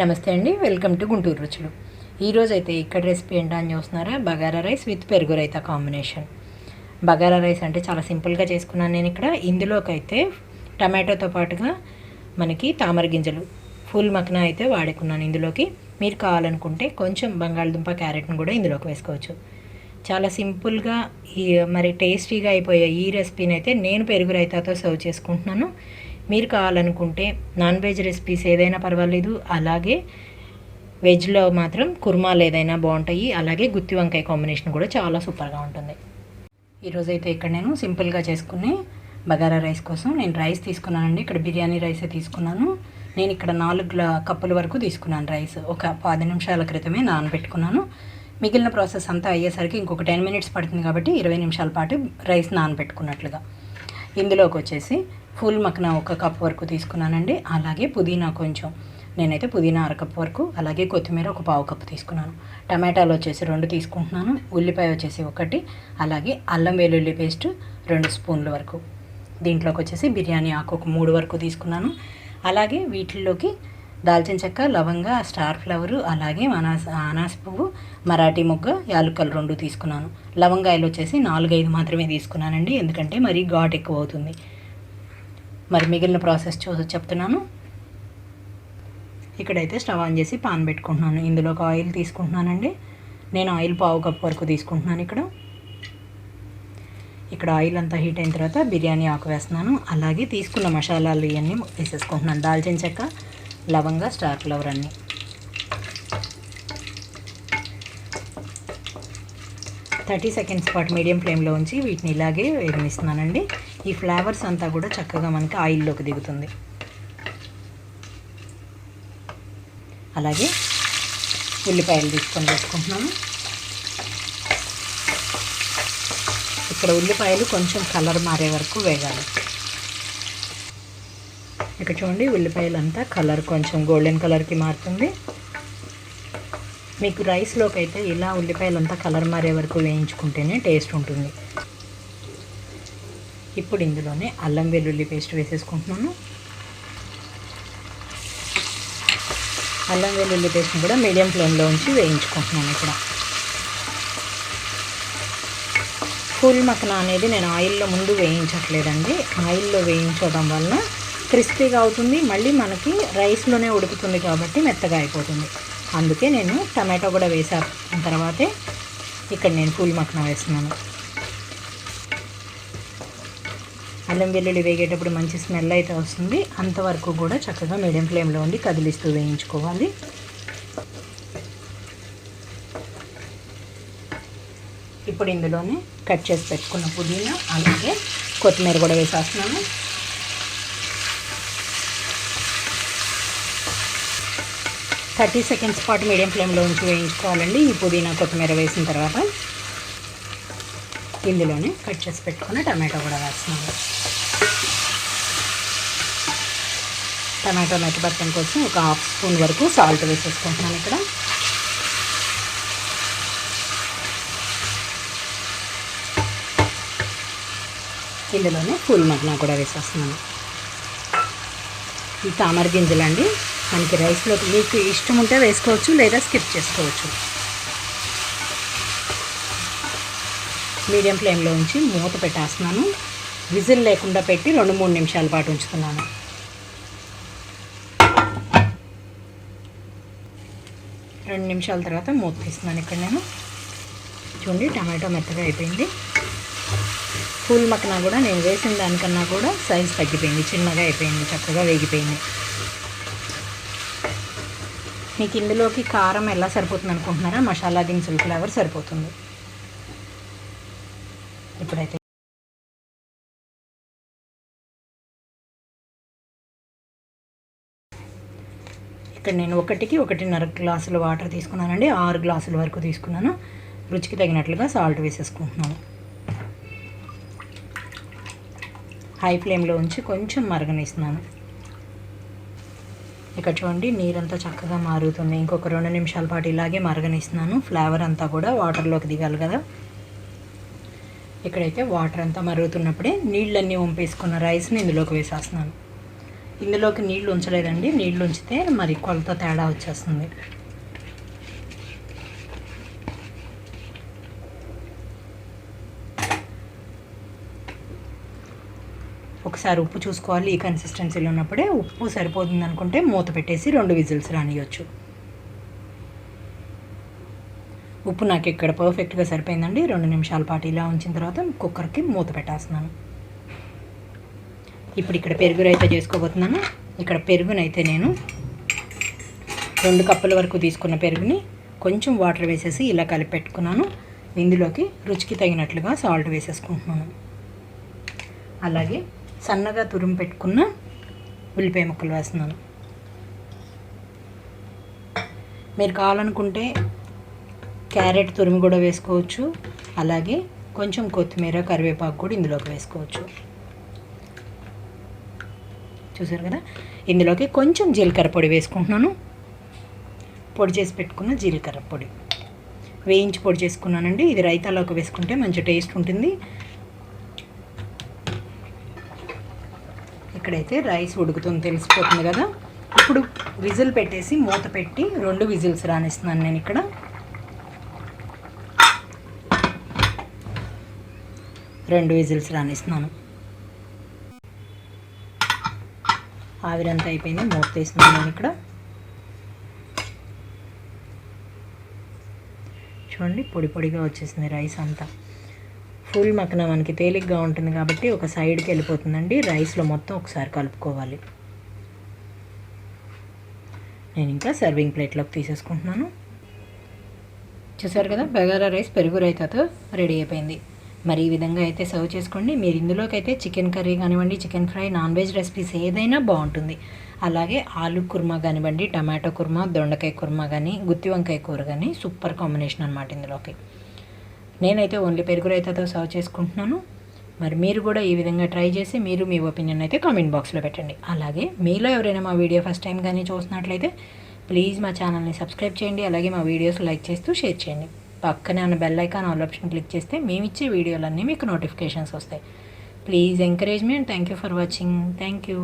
నమస్తే అండి welcome to Guntur రుచులు. ఈరోజు అయితే ఇక్కడ రెసిపీ ఏంటో అని చూస్తున్నారా? బగారా రైస్ విత్ పెరుగు రైతా కాంబినేషన్. బగారా రైస్ అంటే చాలా సింపుల్గా చేసుకున్నాను నేను ఇక్కడ. ఇందులోకైతే టమాటోతో పాటుగా మనకి తామర గింజలు ఫుల్ మక్న అయితే వాడుకున్నాను ఇందులోకి. మీరు కావాలనుకుంటే కొంచెం బంగాళదుంప క్యారెట్ను కూడా ఇందులోకి వేసుకోవచ్చు. చాలా సింపుల్గా ఈ మరి టేస్టీగా అయిపోయే ఈ రెసిపీని అయితే నేను పెరుగు రైతాతో సర్వ్ చేసుకుంటున్నాను. మీరు కావాలనుకుంటే నాన్ వెజ్ రెసిపీస్ ఏదైనా పర్వాలేదు. అలాగే వెజ్లో మాత్రం కుర్మాలు ఏదైనా బాగుంటాయి. అలాగే గుత్తి వంకాయ కాంబినేషన్ కూడా చాలా సూపర్గా ఉంటుంది. ఈరోజైతే ఇక్కడ నేను సింపుల్గా చేసుకునే బగారా రైస్ కోసం నేను రైస్ తీసుకున్నానండి. ఇక్కడ బిర్యానీ రైసే తీసుకున్నాను. నేను ఇక్కడ నాలుగు కప్పుల వరకు తీసుకున్నాను రైస్. ఒక పది నిమిషాల క్రితమే నానబెట్టుకున్నాను. మిగిలిన ప్రాసెస్ అంతా అయ్యేసరికి ఇంకొక టెన్ మినిట్స్ పడుతుంది కాబట్టి ఇరవై నిమిషాల పాటు రైస్ నానబెట్టుకున్నట్లుగా. ఇందులోకి వచ్చేసి ఫుల్ మక్కన ఒక కప్ వరకు తీసుకున్నానండి. అలాగే పుదీనా కొంచెం. నేనైతే పుదీనా అరకప్ వరకు అలాగే కొత్తిమీర ఒక పావు కప్పు తీసుకున్నాను. టమాటాలు వచ్చేసి రెండు తీసుకుంటున్నాను. ఉల్లిపాయ వచ్చేసి ఒకటి అలాగే అల్లం వెల్లుల్లి పేస్ట్ రెండు స్పూన్ల వరకు. దీంట్లోకి వచ్చేసి బిర్యానీ ఆకు ఒక మూడు వరకు తీసుకున్నాను. అలాగే వీటిల్లోకి దాల్చిన చెక్క లవంగ స్టార్ ఫ్లవరు అలాగే అనాస అనాస పువ్వు మరాఠీ మొగ్గ యాలుకలు రెండు తీసుకున్నాను. లవంగాయలు వచ్చేసి నాలుగైదు మాత్రమే తీసుకున్నానండి. ఎందుకంటే మరీ ఘాట్ ఎక్కువ అవుతుంది. మరి మిగిలిన ప్రాసెస్ చూసి చెప్తున్నాను. ఇక్కడైతే స్టవ్ ఆన్ చేసి పాన్ పెట్టుకుంటున్నాను. ఇందులో ఒక ఆయిల్ తీసుకుంటున్నానండి. నేను ఆయిల్ పావు కప్ వరకు తీసుకుంటున్నాను ఇక్కడ. ఇక్కడ ఆయిల్ అంతా హీట్ అయిన తర్వాత బిర్యానీ ఆకు వేస్తున్నాను. అలాగే తీసుకున్న మసాలాలు ఇవన్నీ వేసేసుకుంటున్నాను. దాల్చిన చెక్క లవంగా స్టార్ ఫ్లవర్ అన్నీ. థర్టీ సెకండ్స్ పాటు మీడియం ఫ్లేమ్లో ఉంచి వీటిని ఇలాగే వేగనిస్తున్నానండి ఈ ఫ్లేవర్స్ అంతా కూడా చక్కగా మనకి ఆయిల్లోకి దిగుతుంది. అలాగే ఉల్లిపాయలు తీసుకొని వేసుకుంటున్నాను. ఇక్కడ ఉల్లిపాయలు కొంచెం కలర్ మారే వరకు వేగాలి. ఇక్కడ చూడండి ఉల్లిపాయలు అంతా కలర్ కొంచెం గోల్డెన్ కలర్కి మారుతుంది. మీకు రైస్లోకి అయితే ఇలా ఉల్లిపాయలు అంతా కలర్ మారే వరకు వేయించుకుంటేనే టేస్ట్ ఉంటుంది. ఇప్పుడు ఇందులోనే అల్లం వెల్లుల్లి పేస్ట్ వేసేసుకుంటున్నాను. అల్లం వెల్లుల్లి పేస్ట్ని కూడా మీడియం ఫ్లేమ్లో ఉంచి వేయించుకుంటున్నాను ఇక్కడ. ఫుల్ మక్కన అనేది నేను ఆయిల్లో ముందు వేయించట్లేదండి. ఆయిల్లో వేయించడం వలన క్రిస్పీగా అవుతుంది. మళ్ళీ మనకి రైస్లోనే ఉడుకుతుంది కాబట్టి మెత్తగా అయిపోతుంది. అందుకే నేను టమాటో కూడా వేసా. తర్వాతే ఇక్కడ నేను పూల్ మక్కన వేస్తున్నాను. అల్లం వెల్లుల్లి వేగేటప్పుడు మంచి స్మెల్ అయితే వస్తుంది. అంతవరకు కూడా చక్కగా మీడియం ఫ్లేమ్లో ఉండి కదిలిస్తూ వేయించుకోవాలి. ఇప్పుడు ఇందులోనే కట్ చేసి పెట్టుకున్న పుదీనా అలాగే కొత్తిమీర కూడా వేసేస్తున్నాను. థర్టీ సెకండ్స్ పాటు మీడియం ఫ్లేమ్లో ఉంచి వేయించుకోవాలండి. ఈ పుదీనా కొత్తిమీర వేసిన తర్వాత ఇందులోనే కట్ చేసి పెట్టుకున్న టమాటో కూడా వేస్తున్నాను. టమాటో మెత్తబట్టం కోసం ఒక హాఫ్ స్పూన్ వరకు సాల్ట్ వేసేసుకుంటున్నాను ఇక్కడ. ఇందులోనే ఫుల్ మగ్నా కూడా వేసేస్తున్నాను. ఈ తామర గింజలండి మనకి రైస్లోకి మీకు ఇష్టం ఉంటే వేసుకోవచ్చు లేదా స్కిప్ చేసుకోవచ్చు. మీడియం ఫ్లేమ్లో ఉంచి మూత పెట్టేస్తున్నాను. విజిల్ లేకుండా పెట్టి రెండు మూడు నిమిషాల పాటు ఉంచుతున్నాను. రెండు నిమిషాల తర్వాత మూత తీస్తున్నాను ఇక్కడ నేను. చూడండి టమాటో మెత్తగా అయిపోయింది. ఫుల్ మక్కన కూడా నేను వేసిన దానికన్నా కూడా సైజ్ తగ్గిపోయింది చిన్నగా అయిపోయింది చక్కగా వేగిపోయింది. మీకు ఇందులోకి కారం ఎలా సరిపోతుంది అనుకుంటున్నారా? మసాలా దినుసులు ఫ్లేవర్ సరిపోతుంది. ఇప్పుడైతే ఇక్కడ నేను ఒకటికి ఒకటిన్నర గ్లాసుల వాటర్ తీసుకున్నానండి. ఆరు గ్లాసుల వరకు తీసుకున్నాను. రుచికి తగినట్లుగా సాల్ట్ వేసేసుకుంటున్నాను. హై ఫ్లేమ్లో ఉంచి కొంచెం మరగనిస్తున్నాను. ఇక్కడ చూడండి నీరంతా చక్కగా మారుతుంది. ఇంకొక రెండు నిమిషాల పాటు ఇలాగే మరగనిస్తున్నాను. ఫ్లేవర్ అంతా కూడా వాటర్లోకి దిగాలి కదా. ఇక్కడైతే వాటర్ అంతా మరుగుతున్నప్పుడే నీళ్ళన్నీ వంపేసుకున్న రైస్ని ఇందులోకి వేసేస్తున్నాను. ఇందులోకి నీళ్ళు ఉంచలేదండి. నీళ్ళు ఉంచితే మరి కొలత తేడా వచ్చేస్తుంది. ఒకసారి ఉప్పు చూసుకోవాలి ఈ కన్సిస్టెన్సీలో ఉన్నప్పుడే ఉప్పు సరిపోతుంది అనుకుంటే మూత పెట్టేసి రెండు విజిల్స్ రానియొచ్చు. ఉప్పు నాకు ఇక్కడ పర్ఫెక్ట్గా సరిపోయిందండి. రెండు నిమిషాల పాటు ఇలా ఉంచిన తర్వాత కుక్కర్కి మూత పెట్టేస్తున్నాను. ఇప్పుడు ఇక్కడ పెరుగు అయితే చేసుకోబోతున్నాను. ఇక్కడ పెరుగునైతే నేను రెండు కప్పుల వరకు తీసుకున్న పెరుగుని కొంచెం వాటర్ వేసేసి ఇలా కలిపి పెట్టుకున్నాను. ఇందులోకి రుచికి తగినట్లుగా సాల్ట్ వేసేసుకుంటున్నాను. అలాగే సన్నగా తురుము పెట్టుకున్న ఉల్లిపాయ ముక్కలు వేస్తున్నాను. మీరు కావాలనుకుంటే క్యారెట్ తురుము కూడా వేసుకోవచ్చు. అలాగే కొంచెం కొత్తిమీర కరివేపాకు కూడా ఇందులోకి వేసుకోవచ్చు. చూసారు కదా? ఇందులోకి కొంచెం జీలకర్ర పొడి వేసుకుంటున్నాను. పొడి చేసి పెట్టుకున్న జీలకర్ర పొడి. వేయించి పొడి చేసుకున్నానండి. ఇది రైతాలోకి వేసుకుంటే మంచి టేస్ట్ ఉంటుంది. ఇక్కడైతే రైస్ ఉడుకుతుంది తెలిసిపోతుంది కదా? ఇప్పుడు విజిల్ పెట్టేసి మూత పెట్టి రెండు విజిల్స్ రానిస్తున్నాను నేను ఇక్కడ. రెండు విజిల్స్ రానిస్తున్నాను. ఆవిరంతా అయిపోయింది మూత తీస్తున్నాను నేను ఇక్కడ. చూడండి పొడి పొడిగా వచ్చేసింది రైస్ అంతా. ఫుల్ మక్కన మనకి తేలిగ్గా ఉంటుంది కాబట్టి ఒక సైడ్కి వెళ్ళిపోతుందండి. రైస్లో మొత్తం ఒకసారి కలుపుకోవాలి. నేను ఇంకా సర్వింగ్ ప్లేట్లోకి తీసేసుకుంటున్నాను. చూసారు కదా బగారా రైస్ పెరుగు రైతాతో రెడీ అయిపోయింది. మరి ఈ విధంగా అయితే సర్వ్ చేసుకోండి. మీరు ఇందులోకి అయితే చికెన్ కర్రీ కానివ్వండి chicken fry non veg recipes ఏదైనా బాగుంటుంది. అలాగే ఆలు కుర్మా కానివ్వండి టమాటో కుర్మా దొండకాయ కుర్మా కానీ గుత్తి వంకాయ కూర కానీ సూపర్ కాంబినేషన్ అనమాట ఇందులోకి. నేనైతే ఓన్లీ పెరుగు రైతాతో సర్వ్ చేసుకుంటున్నాను. మరి మీరు కూడా ఈ విధంగా ట్రై చేసి మీరు మీ ఒపీనియన్ అయితే కామెంట్ బాక్స్లో పెట్టండి. అలాగే మీలో ఎవరైనా మా వీడియో ఫస్ట్ టైం కానీ చూసినట్లయితే ప్లీజ్ మా ఛానల్ని సబ్స్క్రైబ్ చేయండి. అలాగే మా వీడియోస్ లైక్ చేస్తూ షేర్ చేయండి. పక్కనే ఉన్న bell icon all option click చేస్తే మేము ఇచ్చే వీడియోలన్నీ మీకు నోటిఫికేషన్స్ వస్తాయి. Please encourage me and thank you for watching. Thank you.